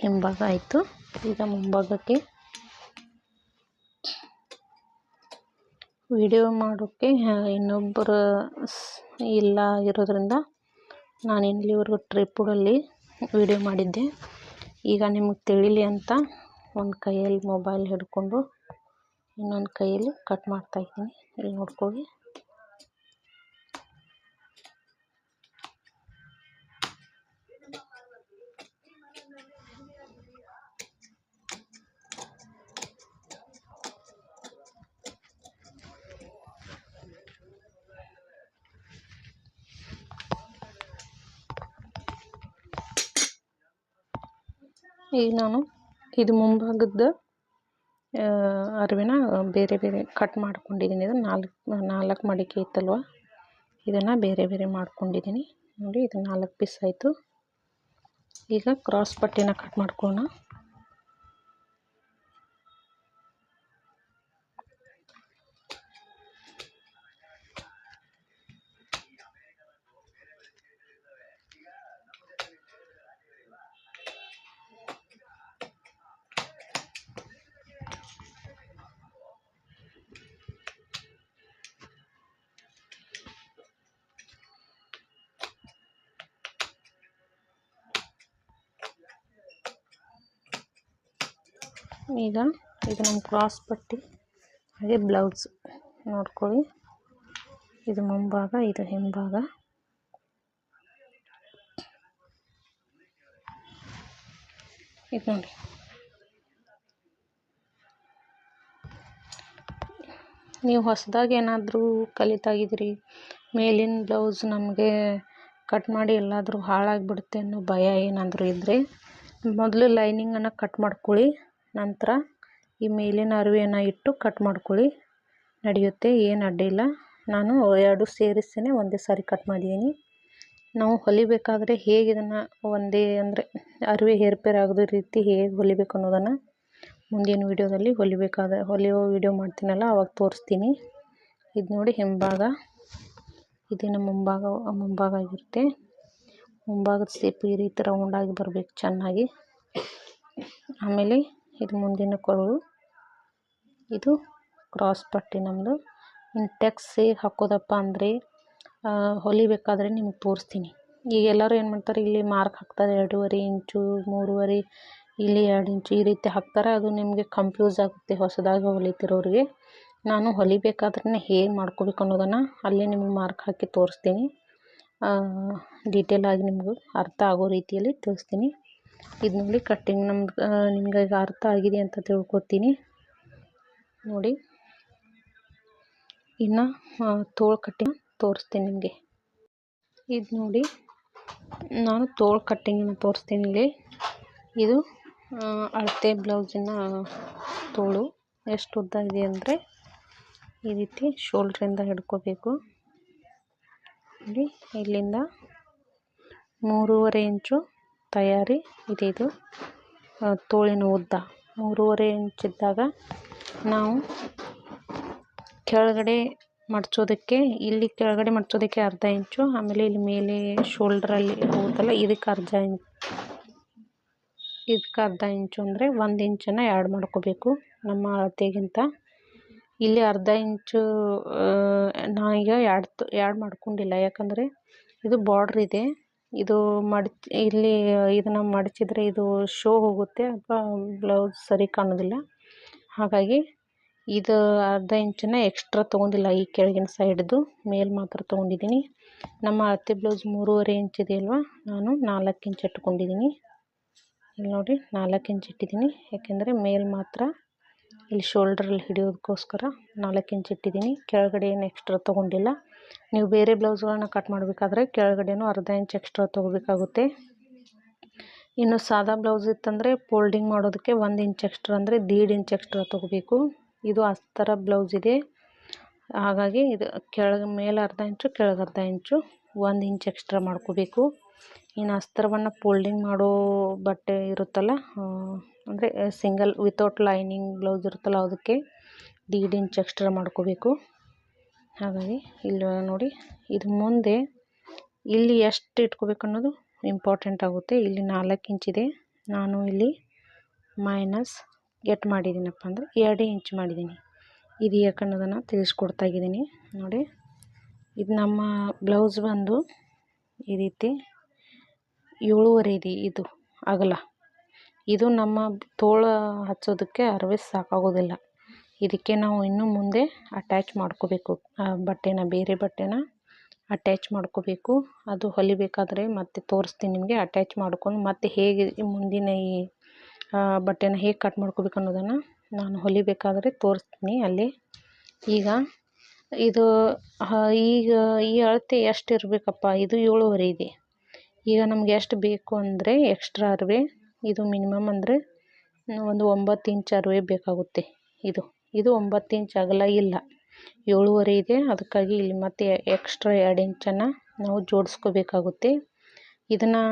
ಹಿಂಭಾಗ ಆಯಿತು. ಈಗ ಮುಂಭಾಗಕ್ಕೆ ವಿಡಿಯೋ ಮಾಡೋಕ್ಕೆ ಇನ್ನೊಬ್ಬರು ಇಲ್ಲ ಇರೋದ್ರಿಂದ ನಾನು ಇಲ್ಲಿವರೆಗೂ ಟ್ರಿಪ್ಗಳಲ್ಲಿ ವಿಡಿಯೋ ಮಾಡಿದ್ದೆ. ಈಗ ನಿಮಗೆ ತಿಳಿಲಿ ಅಂತ ಒಂದು ಕೈಯಲ್ಲಿ ಮೊಬೈಲ್ ಹಿಡ್ಕೊಂಡು ಇನ್ನೊಂದು ಕೈಯಲ್ಲಿ ಕಟ್ ಮಾಡ್ತಾಯಿದ್ದೀನಿ ಇಲ್ಲಿ ನೋಡ್ಕೊಳ್ಳಿ ಈಗ ನಾನು ಇದು ಮುಂಭಾಗದ ಅರಿವಿನ ಬೇರೆ ಬೇರೆ ಕಟ್ ಮಾಡ್ಕೊಂಡಿದ್ದೀನಿ. ಇದು ನಾಲ್ಕು ನಾಲ್ಕು ಮಡಿಕೆ ಇತ್ತಲ್ವ? ಇದನ್ನು ಬೇರೆ ಬೇರೆ ಮಾಡ್ಕೊಂಡಿದ್ದೀನಿ. ನೋಡಿ, ಇದು ನಾಲ್ಕು ಪೀಸ್ ಆಯಿತು. ಈಗ ಕ್ರಾಸ್ ಪಟ್ಟಿನ ಕಟ್ ಮಾಡ್ಕೊಳ್ಳೋಣ. ಈಗ ಇದು ನಮ್ಮ ಕ್ರಾಸ್ ಪಟ್ಟಿ, ಹಾಗೆ ಬ್ಲೌಸ್ ನೋಡ್ಕೊಳ್ಳಿ. ಇದು ಮುಂಭಾಗ, ಇದು ಹಿಂಭಾಗ. ಇದು ನೋಡಿ. ನೀವು ಹೊಸದಾಗಿ ಏನಾದರೂ ಕಲಿತಾಗಿದ್ದೀರಿ ಮೇಲಿನ ಬ್ಲೌಸ್ ನಮಗೆ ಕಟ್ ಮಾಡಿ ಎಲ್ಲಾದರೂ ಹಾಳಾಗಿಬಿಡುತ್ತೆ ಅನ್ನೋ ಭಯ ಏನಾದರೂ ಇದ್ದರೆ ಮೊದಲು ಲೈನಿಂಗನ್ನು ಕಟ್ ಮಾಡ್ಕೊಳ್ಳಿ. ನಂತರ ಈ ಮೇಲಿನ ಅರಿವೆಯನ್ನು ಇಟ್ಟು ಕಟ್ ಮಾಡ್ಕೊಳ್ಳಿ. ನಡೆಯುತ್ತೆ, ಏನು ಅಡ್ಡಿಲ್ಲ ನಾನು ಎರಡು ಸೇರಿಸಿನೇ ಒಂದೇ ಸಾರಿ ಕಟ್ ಮಾಡಿದ್ದೀನಿ. ನಾವು ಹೊಲಿಬೇಕಾದ್ರೆ ಹೇಗೆ ಇದನ್ನು ಒಂದೇ ಅಂದರೆ ಅರಿವೆ ಹೇರ್ಪೇರ್ ಆಗದ ರೀತಿ ಹೇಗೆ ಹೊಲಿಬೇಕು ಅನ್ನೋದನ್ನು ಮುಂದಿನ ವೀಡಿಯೋದಲ್ಲಿ ಹೊಲಿಬೇಕಾದ, ಹೊಲಿಯೋ ವೀಡಿಯೋ ಮಾಡ್ತೀನಲ್ಲ, ಅವಾಗ ತೋರಿಸ್ತೀನಿ. ಇದು ನೋಡಿ ಹಿಂಭಾಗ ಇದೇನು ಮುಂಭಾಗ ಮುಂಭಾಗ ಆಗಿರುತ್ತೆ. ಮುಂಭಾಗದ ಸೇಪ್ ಈ ರೀತಿ ರೌಂಡಾಗಿ ಬರಬೇಕು, ಚೆನ್ನಾಗಿ. ಆಮೇಲೆ ಇದು ಮುಂದಿನ ಕೊಳು ಇದು ಕ್ರಾಸ್ ಪಟ್ಟಿ ನಮ್ಮದು ಇನ್ನು ಟೆಕ್ಸ್ ಹಾಕೋದಪ್ಪ ಅಂದರೆ ಹೊಲಿಬೇಕಾದ್ರೆ ನಿಮ್ಗೆ ತೋರಿಸ್ತೀನಿ. ಈಗ ಎಲ್ಲರೂ ಏನು ಮಾಡ್ತಾರೆ, ಇಲ್ಲಿ ಮಾರ್ಕ್ ಹಾಕ್ತಾರೆ, ಎರಡೂವರೆ ಇಂಚು, ಮೂರುವರೆ, ಇಲ್ಲಿ ಎರಡು ಇಂಚು ಈ ರೀತಿ ಹಾಕ್ತಾರೆ. ಅದು ನಿಮಗೆ ಕನ್ಫ್ಯೂಸ್ ಆಗುತ್ತೆ ಹೊಸದಾಗಿ ಹೊಲಿತಿರೋರಿಗೆ. ನಾನು ಹೊಲಿಬೇಕಾದ್ರೆ ಹೇಗೆ ಮಾಡ್ಕೋಬೇಕು ಅನ್ನೋದನ್ನು ಅಲ್ಲೇ ನಿಮಗೆ ಮಾರ್ಕ್ ಹಾಕಿ ತೋರಿಸ್ತೀನಿ. ಡೀಟೇಲ್ ಆಗಿ ನಿಮಗೂ ಅರ್ಥ ಆಗೋ ರೀತಿಯಲ್ಲಿ ತಿಳಿಸ್ತೀನಿ. ಇದು ನೋಡಿ ಕಟ್ಟಿಂಗ್ ನಮ್ದು ನಿಮ್ಗೆ ಈಗ ಅರ್ಥ ಆಗಿದೆ ಅಂತ ತಿಳ್ಕೊತೀನಿ. ನೋಡಿ. ಇನ್ನು ತೋಳು ಕಟ್ಟಿಂಗ್ ತೋರಿಸ್ತೀನಿ ನಿಮಗೆ. ಇದು ನೋಡಿ. ನಾನು ತೋಳು ಕಟ್ಟಿಂಗನ್ನು ತೋರಿಸ್ತೀನಿ ಇಲ್ಲಿ. ಇದು ಅಳತೆ ಬ್ಲೌಸಿನ ತೋಳು. ಎಷ್ಟು ಉದ್ದ ಇದೆ ಅಂದರೆ ಈ ರೀತಿ ಶೋಲ್ಡ್ರಿಂದ ಹಿಡ್ಕೋಬೇಕು. ನೋಡಿ, ಇಲ್ಲಿಂದ ಮೂರುವರೆ ಇಂಚು ತಯಾರಿ ಇದೆ ಇದು ತೋಳಿನ ಉದ್ದ. ಮೂರುವರೆ ಇಂಚಿದ್ದಾಗ ನಾವು ಕೆಳಗಡೆ ಮಡ್ಚೋದಕ್ಕೆ, ಇಲ್ಲಿ ಕೆಳಗಡೆ ಮಡ್ಚೋದಕ್ಕೆ ಅರ್ಧ ಇಂಚು, ಆಮೇಲೆ ಇಲ್ಲಿ ಮೇಲೆ ಶೋಲ್ಡ್ರಲ್ಲಿ ಹೋಗುತ್ತಲ್ಲ ಇದಕ್ಕೆ ಅರ್ಧ ಇಂಚ್, ಇದಕ್ಕೆ ಅರ್ಧ ಇಂಚು ಅಂದರೆ ಒಂದು ಇಂಚನ್ನು ಆ್ಯಡ್ ಮಾಡ್ಕೋಬೇಕು ನಮ್ಮ ಅಳತೆಗಿಂತ. ಇಲ್ಲಿ ಅರ್ಧ ಇಂಚು ನಾನೀಗ ಆ್ಯಡ್ ಆ್ಯಡ್ ಮಾಡ್ಕೊಂಡಿಲ್ಲ. ಯಾಕಂದರೆ ಇದು ಬಾರ್ಡ್ರ್ ಇದೆ. ಇದು ಮಡ್ಚಿ, ಇಲ್ಲಿ ಇದನ್ನು ಮಡಚಿದ್ರೆ ಇದು ಶೋ ಹೋಗುತ್ತೆ ಅಥವಾ ಬ್ಲೌಸ್ ಸರಿ ಕಾಣೋದಿಲ್ಲ. ಹಾಗಾಗಿ ಇದು ಅರ್ಧ ಇಂಚನ್ನ ಎಕ್ಸ್ಟ್ರಾ ತೊಗೊಂಡಿಲ್ಲ ಈ ಕೆಳಗಿನ ಸೈಡ್ದು, ಮೇಲೆ ಮಾತ್ರ ತೊಗೊಂಡಿದ್ದೀನಿ. ನಮ್ಮ ಅತ್ತೆ ಬ್ಲೌಸ್ ಮೂರುವರೆ ಇಂಚ್ ಇದೆಯಲ್ವ ನಾನು ನಾಲ್ಕು ಇಂಚ್ ಇಟ್ಕೊಂಡಿದ್ದೀನಿ ಇಲ್ಲಿ ನೋಡಿ, ನಾಲ್ಕು ಇಂಚ್ ಇಟ್ಟಿದ್ದೀನಿ. ಯಾಕೆಂದರೆ ಮೇಲೆ ಮಾತ್ರ ಇಲ್ಲಿ ಶೋಲ್ಡ್ರಲ್ಲಿ ಹಿಡಿಯೋದಕ್ಕೋಸ್ಕರ ನಾಲ್ಕು ಇಂಚ್ ಇಟ್ಟಿದ್ದೀನಿ. ಕೆಳಗಡೆ ಏನು ಎಕ್ಸ್ಟ್ರಾ ತೊಗೊಂಡಿಲ್ಲ. ನೀವು ಬೇರೆ ಬ್ಲೌಸ್ಗಳನ್ನ ಕಟ್ ಮಾಡಬೇಕಾದ್ರೆ ಕೆಳಗಡೆನೂ ಅರ್ಧ ಇಂಚ್ ಎಕ್ಸ್ಟ್ರಾ ತೊಗೋಬೇಕಾಗುತ್ತೆ. ಇನ್ನು ಸಾದಾ ಬ್ಲೌಸ್ ಇತ್ತಂದರೆ ಫೋಲ್ಡಿಂಗ್ ಮಾಡೋದಕ್ಕೆ ಒಂದು ಇಂಚ್ ಎಕ್ಸ್ಟ್ರಾ ಅಂದರೆ ದೀಡ್ ಇಂಚ್ ಎಕ್ಸ್ಟ್ರಾ ತೊಗೋಬೇಕು. ಇದು ಅಸ್ತರ ಬ್ಲೌಸ್ ಇದೆ. ಹಾಗಾಗಿ ಇದು ಕೆಳಗೆ ಮೇಲೆ ಅರ್ಧ ಇಂಚು, ಕೆಳಗೆ ಅರ್ಧ ಇಂಚು ಒಂದು ಇಂಚ್ ಎಕ್ಸ್ಟ್ರಾ ಮಾಡ್ಕೋಬೇಕು. ಇನ್ನು ಅಸ್ತರವನ್ನು ಫೋಲ್ಡಿಂಗ್ ಮಾಡೋ ಬಟ್ಟೆ ಇರುತ್ತಲ್ಲ ಅಂದರೆ ಸಿಂಗಲ್ ವಿತೌಟ್ ಲೈನಿಂಗ್ ಬ್ಲೌಸ್ ಇರುತ್ತಲ್ಲ, ಅದಕ್ಕೆ ದೀಡ್ ಇಂಚ್ ಎಕ್ಸ್ಟ್ರಾ ಮಾಡ್ಕೋಬೇಕು. ಹಾಗಾಗಿ ಇಲ್ಲಿ ನೋಡಿ, ಇದು ಮುಂದೆ ಇಲ್ಲಿ ಎಷ್ಟು ಇಟ್ಕೋಬೇಕು ಅನ್ನೋದು ಇಂಪಾರ್ಟೆಂಟ್ ಆಗುತ್ತೆ. ಇಲ್ಲಿ ನಾಲ್ಕು ಇಂಚಿದೆ ನಾನು ಇಲ್ಲಿ ಮೈನಸ್ ಎಟ್ ಮಾಡಿದ್ದೀನಪ್ಪ ಅಂದರೆ ಎರಡು ಇಂಚ್ ಮಾಡಿದ್ದೀನಿ. ಇದು ಯಾಕೆ ಅನ್ನೋದನ್ನು ತಿಳಿಸ್ಕೊಡ್ತಾ ಇದ್ದೀನಿ. ನೋಡಿ, ಇದು ನಮ್ಮ ಬ್ಲೌಸ್ ಬಂದು ಈ ರೀತಿ ಏಳುವರೆ ಇದೆ ಇದು ಅಗಲ. ಇದು ನಮ್ಮ ತೋಳ ಹಚ್ಚೋದಕ್ಕೆ ಅರ್ವೆ ಸಾಕಾಗೋದಿಲ್ಲ. ಇದಕ್ಕೆ ನಾವು ಇನ್ನು ಮುಂದೆ ಅಟ್ಯಾಚ್ ಮಾಡ್ಕೋಬೇಕು. ಬಟ್ಟೆನ, ಬೇರೆ ಬಟ್ಟೆನ ಅಟ್ಯಾಚ್ ಮಾಡ್ಕೋಬೇಕು. ಅದು ಹೊಲಿಬೇಕಾದ್ರೆ ಮತ್ತೆ ತೋರಿಸ್ತೀನಿ ನಿಮಗೆ ಅಟ್ಯಾಚ್ ಮಾಡ್ಕೊಂಡು ಮತ್ತೆ ಹೇಗೆ ಮುಂದಿನ ಈ ಬಟ್ಟೆನ ಹೇಗೆ ಕಟ್ ಮಾಡ್ಕೋಬೇಕು ಅನ್ನೋದನ್ನು ನಾನು ಹೊಲಿಬೇಕಾದ್ರೆ ತೋರಿಸ್ತೀನಿ ಅಲ್ಲಿ. ಈಗ ಇದು ಈಗ ಈ ಅಳತೆ ಎಷ್ಟು ಇರಬೇಕಪ್ಪ? ಇದು ಏಳುವರೆ ಇದೆ. ಈಗ ನಮ್ಗೆ ಎಷ್ಟು ಬೇಕು ಅಂದರೆ ಎಕ್ಸ್ಟ್ರಾ ಅರಿವೆ. ಇದು ಮಿನಿಮಮ್ ಅಂದರೆ ಒಂದು ಒಂಬತ್ತು ಇಂಚ್ ಅರಿವೆ ಬೇಕಾಗುತ್ತೆ. ಇದು. ಇದು ಒಂಬತ್ತು ಇಂಚ್ ಅಗಲ ಇಲ್ಲ. ಏಳುವರೆ ಇದೆ. ಅದಕ್ಕಾಗಿ ಇಲ್ಲಿ ಮತ್ತೆ ಎಕ್ಸ್ಟ್ರಾ ಎರಡು ಇಂಚನ್ನು ನಾವು ಜೋಡಿಸ್ಕೋಬೇಕಾಗುತ್ತೆ. ಇದನ್ನು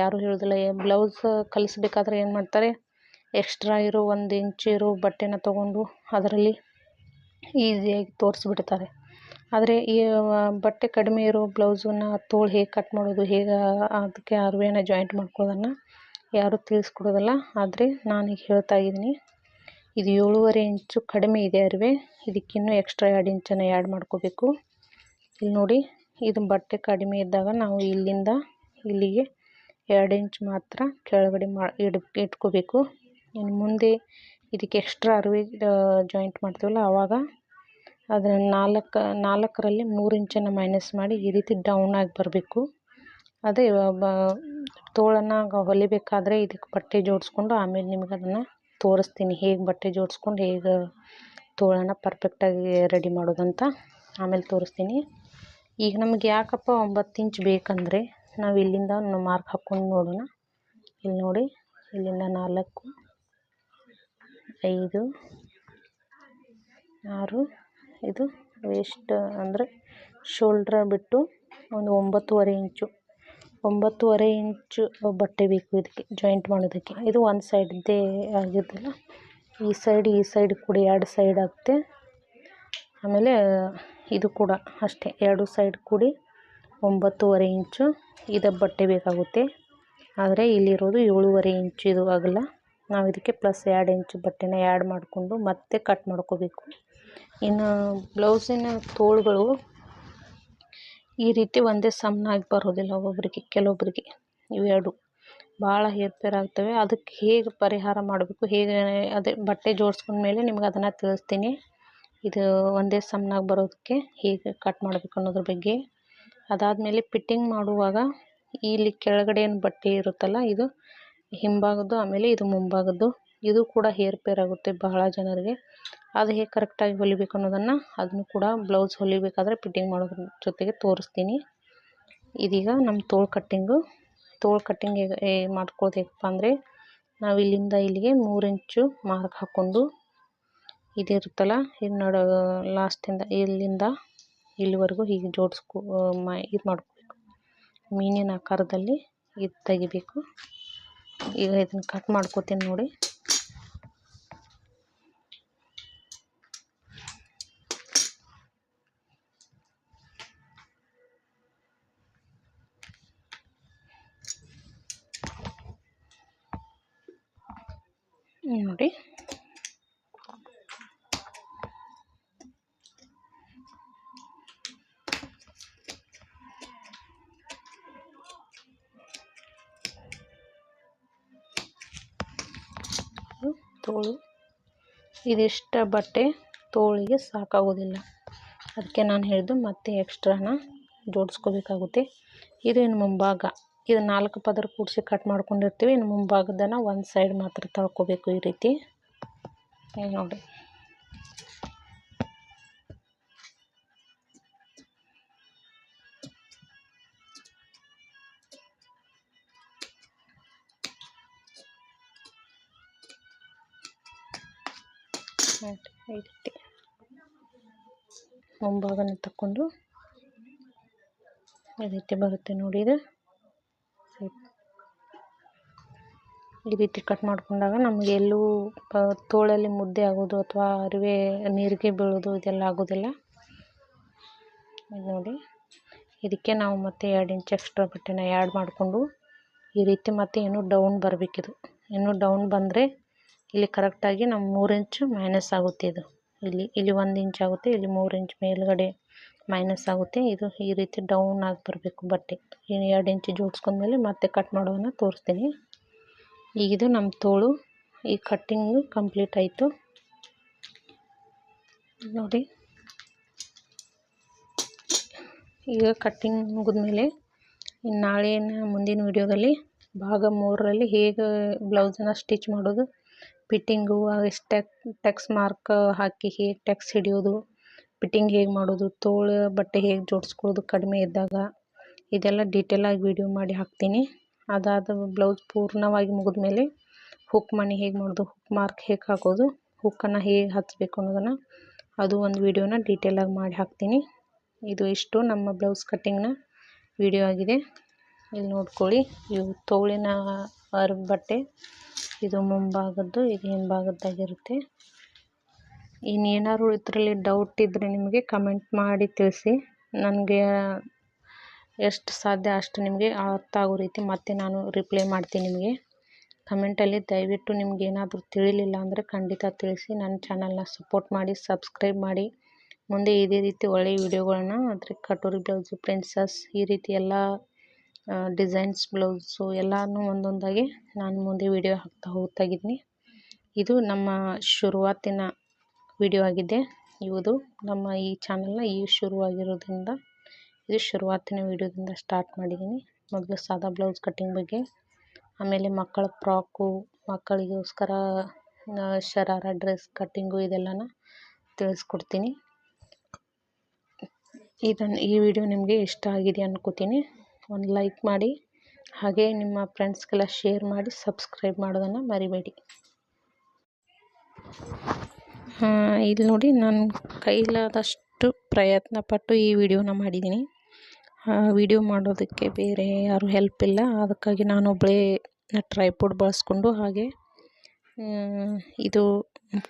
ಯಾರು ಹೇಳೋದಿಲ್ಲ ಬ್ಲೌಸ್ ಕಲಿಸ್ಬೇಕಾದ್ರೆ ಏನು ಮಾಡ್ತಾರೆ ಎಕ್ಸ್ಟ್ರಾ ಇರೋ ಒಂದು ಇಂಚ್ ಇರೋ ಬಟ್ಟೆನ ತೊಗೊಂಡು ಅದರಲ್ಲಿ ಈಸಿಯಾಗಿ ತೋರಿಸ್ಬಿಡ್ತಾರೆ. ಆದರೆ ಈ ಬಟ್ಟೆ ಕಡಿಮೆ ಇರೋ ಬ್ಲೌಸನ್ನು ತೋಳು ಹೇಗೆ ಕಟ್ ಮಾಡೋದು, ಹೇಗೆ ಅದಕ್ಕೆ ಅರ್ವೇನ ಜಾಯಿಂಟ್ ಮಾಡ್ಕೊಳ್ಳೋದನ್ನು ಯಾರೂ ತಿಳಿಸ್ಕೊಡೋದಿಲ್ಲ, ಆದರೆ ನಾನೀಗ ಹೇಳ್ತಾ ಇದ್ದೀನಿ. ಇದು ಏಳುವರೆ ಇಂಚು ಕಡಿಮೆ ಇದೆ ಅರಿವೆ. ಇದಕ್ಕಿನ್ನೂ ಎಕ್ಸ್ಟ್ರಾ ಎರಡು ಇಂಚನ್ನು ಆ್ಯಡ್ ಮಾಡ್ಕೋಬೇಕು. ಇಲ್ಲಿ ನೋಡಿ, ಇದು ಬಟ್ಟೆ ಕಡಿಮೆ ಇದ್ದಾಗ ನಾವು ಇಲ್ಲಿಂದ ಇಲ್ಲಿಗೆ ಎರಡು ಇಂಚ್ ಮಾತ್ರ ಕೆಳಗಡೆ ಮಾ, ಇಡ್, ಇಟ್ಕೋಬೇಕು. ಇನ್ನು ಮುಂದೆ ಇದಕ್ಕೆ ಎಕ್ಸ್ಟ್ರಾ ಅರಿವೆ ಜಾಯಿಂಟ್ ಮಾಡ್ತೀವಲ್ಲ, ಆವಾಗ ಅದರ ನಾಲ್ಕು, ನಾಲ್ಕರಲ್ಲಿ ಮೂರು ಇಂಚನ್ನು ಮೈನಸ್ ಮಾಡಿ ಈ ರೀತಿ ಡೌನ್ ಆಗಿ ಬರಬೇಕು. ಅದೇ ಬ, ತೋಳನ್ನು ಹೊಲಿಬೇಕಾದ್ರೆ ಇದಕ್ಕೆ ಬಟ್ಟೆ ಜೋಡಿಸ್ಕೊಂಡು ಆಮೇಲೆ ನಿಮ್ಗೆ ಅದನ್ನು ತೋರಿಸ್ತೀನಿ ಹೇಗೆ ಬಟ್ಟೆ ಜೋಡಿಸ್ಕೊಂಡು ಹೇಗೆ ತೋಳನ್ನು ಪರ್ಫೆಕ್ಟಾಗಿ ರೆಡಿ ಮಾಡೋದಂತ ಆಮೇಲೆ ತೋರಿಸ್ತೀನಿ. ಈಗ ನಮಗೆ ಯಾಕಪ್ಪ ಒಂಬತ್ತು ಇಂಚ್ ಬೇಕಂದರೆ ನಾವು ಇಲ್ಲಿಂದ ಮಾರ್ಕ್ ಹಾಕ್ಕೊಂಡು ನೋಡೋಣ. ಇಲ್ಲಿ ನೋಡಿ, ಇಲ್ಲಿಂದ ನಾಲ್ಕು, ಐದು, ಆರು, ಇದು ವೇಸ್ಟ್ ಅಂದರೆ ಶೋಲ್ಡ್ರ್ ಬಿಟ್ಟು ಒಂದು ಒಂಬತ್ತುವರೆ ಇಂಚು. ಒಂಬತ್ತುವರೆ ಇಂಚು ಬಟ್ಟೆ ಬೇಕು ಇದಕ್ಕೆ ಜಾಯಿಂಟ್ ಮಾಡೋದಕ್ಕೆ. ಇದು ಒಂದು ಸೈಡ್ದೇ ಆಗಿದ್ದಲ್ಲ ಈ ಸೈಡ್ ಈ ಸೈಡ್ ಕೂಡ ಎರಡು ಸೈಡ್ ಆಗುತ್ತೆ ಆಮೇಲೆ ಇದು ಕೂಡ ಅಷ್ಟೇ, ಎರಡು ಸೈಡ್ ಕೂಡಿ ಒಂಬತ್ತುವರೆ ಇಂಚು ಇದು ಬಟ್ಟೆ ಬೇಕಾಗುತ್ತೆ. ಆದರೆ ಇಲ್ಲಿರೋದು ಏಳುವರೆ ಇಂಚು ಇದು ಆಗಲ್ಲ ನಾವು ಇದಕ್ಕೆ ಪ್ಲಸ್ ಎರಡು ಇಂಚು ಬಟ್ಟೆನ ಆ್ಯಡ್ ಮಾಡಿಕೊಂಡು ಮತ್ತೆ ಕಟ್ ಮಾಡ್ಕೋಬೇಕು. ಇನ್ನು ಬ್ಲೌಸಿನ ತೋಳುಗಳು ಈ ರೀತಿ ಒಂದೇ ಸಮನಾಗಿ ಬರೋದಿಲ್ಲ ಒಬ್ಬೊಬ್ಬರಿಗೆ ಕೆಲವೊಬ್ಬರಿಗೆ ಇವೆರಡು ಭಾಳ ಹೇರ್ಪೇರಾಗ್ತವೆ ಆಗ್ತವೆ. ಅದಕ್ಕೆ ಹೇಗೆ ಪರಿಹಾರ ಮಾಡಬೇಕು, ಹೇಗೆ ಅದೇ ಬಟ್ಟೆ ಜೋಡಿಸ್ಕೊಂಡ್ಮೇಲೆ ನಿಮ್ಗೆ ಅದನ್ನು ತಿಳಿಸ್ತೀನಿ. ಇದು ಒಂದೇ ಸಮನಾಗಿ ಬರೋದಕ್ಕೆ ಹೇಗೆ ಕಟ್ ಮಾಡಬೇಕು ಅನ್ನೋದ್ರ ಬಗ್ಗೆ. ಅದಾದಮೇಲೆ ಫಿಟ್ಟಿಂಗ್ ಮಾಡುವಾಗ ಇಲ್ಲಿ ಕೆಳಗಡೆ ಏನು ಬಟ್ಟೆ ಇರುತ್ತಲ್ಲ, ಇದು ಹಿಂಭಾಗದ್ದು, ಆಮೇಲೆ ಇದು ಮುಂಭಾಗದ್ದು. ಇದು ಕೂಡ ಹೇರ್ ಪೇರ್ ಆಗುತ್ತೆ ಬಹಳ ಜನರಿಗೆ. ಅದು ಹೇಗೆ ಕರೆಕ್ಟಾಗಿ ಹೊಲಿಬೇಕು ಅನ್ನೋದನ್ನು ಅದನ್ನು ಕೂಡ ಬ್ಲೌಸ್ ಹೊಲಿಬೇಕಾದ್ರೆ ಫಿಟ್ಟಿಂಗ್ ಮಾಡೋದ್ರ ಜೊತೆಗೆ ತೋರಿಸ್ತೀನಿ. ಇದೀಗ ನಮ್ಮ ತೋಳು ಕಟ್ಟಿಂಗು ತೋಳು ಕಟ್ಟಿಂಗ್ ಹೇಗೆ ಮಾಡ್ಕೊಳ್ಳೋದು ಹೇಗಪ್ಪ ಅಂದರೆ ನಾವು ಇಲ್ಲಿಂದ ಇಲ್ಲಿಗೆ ಮೂರು ಇಂಚು ಮಾರ್ಕ್ ಹಾಕ್ಕೊಂಡು ಇದಿರುತ್ತಲ್ಲ ಇದು ನಡ ಲಾಸ್ಟಿಂದ ಇಲ್ಲಿಂದ ಇಲ್ಲಿವರೆಗೂ ಹೀಗೆ ಜೋಡಿಸ್ಕೊ ಇದು ಮಾಡ್ಕೋಬೇಕು ಮೀನಿನ ಆಕಾರದಲ್ಲಿ ಇದು ತೆಗಿಬೇಕು. ಈಗ ಇದನ್ನು ಕಟ್ ಮಾಡ್ಕೋತೀನಿ ನೋಡಿ. ತೋಳು. ಇದಿಷ್ಟ ಬಟ್ಟೆ ತೋಳಿಗೆ ಸಾಕಾಗೋದಿಲ್ಲ. ಅದಕ್ಕೆ ನಾನು ಹೇಳಿದ್ದು ಮತ್ತೆ ಎಕ್ಸ್ಟ್ರಾನ ಜೋಡಿಸ್ಕೋಬೇಕಾಗುತ್ತೆ. ಇದು ಇನ್ನು ಮುಂಭಾಗ. ಇದು ನಾಲ್ಕು ಪದರ ಕೂಡಿಸಿ ಕಟ್ ಮಾಡ್ಕೊಂಡಿರ್ತೀವಿ. ಇನ್ನು ಮುಂಭಾಗದನ್ನು ಒಂದು ಸೈಡ್ ಮಾತ್ರ ತಳ್ಕೋಬೇಕು ಈ ರೀತಿ. ಈಗ ನೋಡಿ ಮುಂಭಾಗನ ತಕ್ಕೊಂಡು ಈ ರೀತಿ ಬರುತ್ತೆ ನೋಡಿ ಇದು. ಈ ರೀತಿ ಕಟ್ ಮಾಡಿಕೊಂಡಾಗ ನಮಗೆ ಎಲ್ಲೂ ತೋಳಲ್ಲಿ ಮುದ್ದೆ ಆಗೋದು ಅಥವಾ ಅರಿವೆ ನೀರಿಗೆ ಬೀಳೋದು ಇದೆಲ್ಲ ಆಗೋದಿಲ್ಲ. ಇದು ನೋಡಿ. ಇದಕ್ಕೆ ನಾವು ಮತ್ತೆ ಎರಡು ಇಂಚ್ ಎಕ್ಸ್ಟ್ರಾ ಬಟ್ಟೆನ ಆ್ಯಡ್ ಮಾಡಿಕೊಂಡು ಈ ರೀತಿ ಮತ್ತೆ ಏನು ಡೌನ್ ಬರಬೇಕಿದು. ಇನ್ನೂ ಡೌನ್ ಬಂದರೆ ಇಲ್ಲಿ ಕರೆಕ್ಟಾಗಿ ನಮ್ಮ ಮೂರು ಇಂಚು ಮೈನಸ್ ಆಗುತ್ತೆ ಇದು. ಇಲ್ಲಿ ಇಲ್ಲಿ ಒಂದು ಇಂಚ್ ಆಗುತ್ತೆ, ಇಲ್ಲಿ ಮೂರು ಇಂಚ್ ಮೇಲ್ಗಡೆ ಮೈನಸ್ ಆಗುತ್ತೆ. ಇದು ಈ ರೀತಿ ಡೌನ್ ಆಗಿ ಬರಬೇಕು ಬಟ್ಟೆ. ಇನ್ನು ಎರಡು ಇಂಚ್ ಜೋಡಿಸ್ಕೊಂಡ್ಮೇಲೆ ಮತ್ತೆ ಕಟ್ ಮಾಡೋದನ್ನು ತೋರಿಸ್ತೀನಿ. ಈಗಿದು ನಮ್ಮ ತೋಳು. ಈ ಕಟ್ಟಿಂಗು ಕಂಪ್ಲೀಟ್ ಆಯಿತು. ನೋಡಿ. ಈಗ ಕಟ್ಟಿಂಗ್ ಮುಗಿದ್ಮೇಲೆ ಇನ್ನು ನಾಳೆ ಮುಂದಿನ ವೀಡಿಯೋದಲ್ಲಿ ಭಾಗ ಮೂರರಲ್ಲಿ ಹೇಗೆ ಬ್ಲೌಸನ್ನು ಸ್ಟಿಚ್ ಮಾಡೋದು ಫಿಟ್ಟಿಂಗು ಟೆಕ್ ಟೆಕ್ಸ್ ಮಾರ್ಕ್ ಹಾಕಿ ಹೇಗೆ ಟೆಕ್ಸ್ ಹಿಡಿಯೋದು. ಫಿಟ್ಟಿಂಗ್ ಹೇಗೆ ಮಾಡೋದು? ತೋಳು ಬಟ್ಟೆ ಹೇಗೆ ಜೋಡಿಸ್ಕೊಳ್ಳೋದು ಕಡಿಮೆ ಇದ್ದಾಗ? ಇದೆಲ್ಲ ಡೀಟೇಲಾಗಿ ವಿಡಿಯೋ ಮಾಡಿ ಹಾಕ್ತೀನಿ. ಅದಾದ ಬ್ಲೌಸ್ ಪೂರ್ಣವಾಗಿ ಮುಗಿದ್ಮೇಲೆ ಹುಕ್ ಮಣಿ ಹೇಗೆ ಮಾಡೋದು? ಹುಕ್ ಮಾರ್ಕ್ ಹೇಗೆ ಹಾಕೋದು? ಹುಕ್ಕನ್ನು ಹೇಗೆ ಹಚ್ಚಬೇಕು ಅನ್ನೋದನ್ನು ಅದು ಒಂದು ವಿಡಿಯೋನ ಡೀಟೇಲಾಗಿ ಮಾಡಿ ಹಾಕ್ತೀನಿ. ಇದು ಇಷ್ಟು ನಮ್ಮ ಬ್ಲೌಸ್ ಕಟ್ಟಿಂಗ್ನ ವಿಡಿಯೋ ಆಗಿದೆ. ಇಲ್ಲಿ ನೋಡ್ಕೊಳ್ಳಿ. ಇವು ತೋಳಿನ ಅರ್ ಬಟ್ಟೆ. ಇದು ಮುಂಭಾಗದ್ದು, ಇದು ಹಿಂಭಾಗದ್ದಾಗಿರುತ್ತೆ. ಇನ್ನೇನಾದ್ರು ಇದರಲ್ಲಿ ಡೌಟ್ ಇದ್ದರೆ ನಿಮಗೆ ಕಮೆಂಟ್ ಮಾಡಿ ತಿಳಿಸಿ. ನನಗೆ ಎಷ್ಟು ಸಾಧ್ಯ ಅಷ್ಟು ನಿಮಗೆ ಅರ್ಥ ಆಗೋ ರೀತಿ ಮತ್ತೆ ನಾನು ರಿಪ್ಲೈ ಮಾಡ್ತೀನಿ ನಿಮಗೆ. ಕಮೆಂಟಲ್ಲಿ ದಯವಿಟ್ಟು ನಿಮ್ಗೆ ಏನಾದರೂ ತಿಳಿಲಿಲ್ಲ ಅಂದರೆ ಖಂಡಿತ ತಿಳಿಸಿ. ನನ್ನ ಚಾನಲ್ನ ಸಪೋರ್ಟ್ ಮಾಡಿ ಸಬ್ಸ್ಕ್ರೈಬ್ ಮಾಡಿ. ಮುಂದೆ ಇದೇ ರೀತಿ ಒಳ್ಳೆಯ ವಿಡಿಯೋಗಳನ್ನ ಅಂದರೆ ಕಟೋರಿ, ಬ್ಲೌಸು ಪ್ರಿನ್ಸಸ್ ಈ ರೀತಿ ಎಲ್ಲ ಡಿಸೈನ್ಸ್ ಬ್ಲೌಸು ಎಲ್ಲನೂ ಒಂದೊಂದಾಗಿ ನಾನು ಮುಂದೆ ವಿಡಿಯೋ ಹಾಕ್ತಾ ಹೋಗ್ತಾ ಇದ್ದೀನಿ. ಇದು ನಮ್ಮ ಶುರುವಾತಿನ ವಿಡಿಯೋ ಆಗಿದೆ. ಇವುದು ನಮ್ಮ ಈ ಚಾನಲ್ನ ಈ ಶುರುವಾಗಿರೋದ್ರಿಂದ ಇದು ಶುರುವಾತಿನ ವಿಡಿಯೋದಿಂದ ಸ್ಟಾರ್ಟ್ ಮಾಡಿದ್ದೀನಿ. ಮೊದಲು ಸಾದಾ ಬ್ಲೌಸ್ ಕಟ್ಟಿಂಗ್ ಬಗ್ಗೆ, ಆಮೇಲೆ ಮಕ್ಕಳ ಫ್ರಾಕು ಮಕ್ಕಳಿಗೋಸ್ಕರ ಶರಾರ ಡ್ರೆಸ್ ಕಟ್ಟಿಂಗು ಇದೆಲ್ಲನ ತಿಳಿಸ್ಕೊಡ್ತೀನಿ. ಇದನ್ನು ಈ ವಿಡಿಯೋ ನಿಮಗೆ ಇಷ್ಟ ಆಗಿದೆ ಅನ್ಕೋತೀನಿ. ಒಂದು ಲೈಕ್ ಮಾಡಿ, ಹಾಗೆ ನಿಮ್ಮ ಫ್ರೆಂಡ್ಸ್ಗೆಲ್ಲ ಶೇರ್ ಮಾಡಿ, ಸಬ್ಸ್ಕ್ರೈಬ್ ಮಾಡೋದನ್ನು ಮರಿಬೇಡಿ. ಇಲ್ಲಿ ನೋಡಿ ನಾನು ಕೈಲಾದಷ್ಟು ಪ್ರಯತ್ನ ಪಟ್ಟು ಈ ವಿಡಿಯೋನ ಮಾಡಿದ್ದೀನಿ. ವಿಡಿಯೋ ಮಾಡೋದಕ್ಕೆ ಬೇರೆ ಯಾರು ಹೆಲ್ಪ್ ಇಲ್ಲ. ಅದಕ್ಕಾಗಿ ನಾನೊಬ್ಬಳೇ ಟ್ರೈಪೋಡ್ ಬಳಸ್ಕೊಂಡು ಹಾಗೆ ಇದು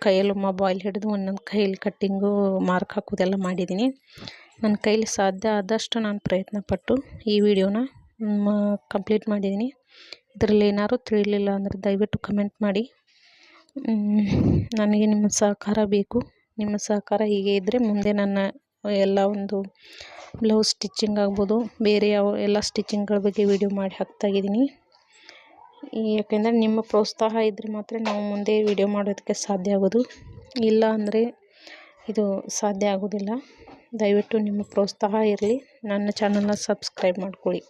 ಕೈಯಲ್ಲಿ ಮೊಬೈಲ್ ಹಿಡಿದು ಒಂದೊಂದು ಕೈಯಲ್ಲಿ ಕಟ್ಟಿಂಗು ಮಾರ್ಕ್ ಹಾಕೋದೆಲ್ಲ ಮಾಡಿದ್ದೀನಿ. ನನ್ನ ಕೈಲಿ ಸಾಧ್ಯ ಆದಷ್ಟು ನಾನು ಪ್ರಯತ್ನ ಪಟ್ಟು ಈ ವಿಡಿಯೋನ ಕಂಪ್ಲೀಟ್ ಮಾಡಿದ್ದೀನಿ. ಇದರಲ್ಲಿ ಏನಾದ್ರು ತಿಳಿಲಿಲ್ಲ ಅಂದರೆ ದಯವಿಟ್ಟು ಕಮೆಂಟ್ ಮಾಡಿ. ನನಗೆ ನಿಮ್ಮ ಸಹಕಾರ ಬೇಕು. ನಿಮ್ಮ ಸಹಕಾರ ಹೀಗೆ ಇದ್ದರೆ ಮುಂದೆ ನನ್ನ ಎಲ್ಲ ಒಂದು ಬ್ಲೌಸ್ ಸ್ಟಿಚ್ಚಿಂಗ್ ಆಗ್ಬೋದು. ಬೇರೆ ಯಾವ ಎಲ್ಲ ಸ್ಟಿಚಿಂಗ್ಗಳ ಬಗ್ಗೆ ವಿಡಿಯೋ ಮಾಡಿ ಹಾಕ್ತಾಯಿದ್ದೀನಿ ಯಾಕೆಂದರೆ ನಿಮ್ಮ ಪ್ರೋತ್ಸಾಹ ಇದ್ದರೆ ಮಾತ್ರ ನಾವು ಮುಂದೆ ವಿಡಿಯೋ ಮಾಡೋದಕ್ಕೆ ಸಾಧ್ಯ ಆಗೋದು. ಇಲ್ಲ ಅಂದರೆ ಇದು ಸಾಧ್ಯ ಆಗೋದಿಲ್ಲ. ದಯವಿಟ್ಟು ನಿಮ್ಮ ಪ್ರೋತ್ಸಾಹ ಇರಲಿ. ನನ್ನ ಚಾನಲ್ನ ಸಬ್ಸ್ಕ್ರೈಬ್ ಮಾಡ್ಕೊಳ್ಳಿ.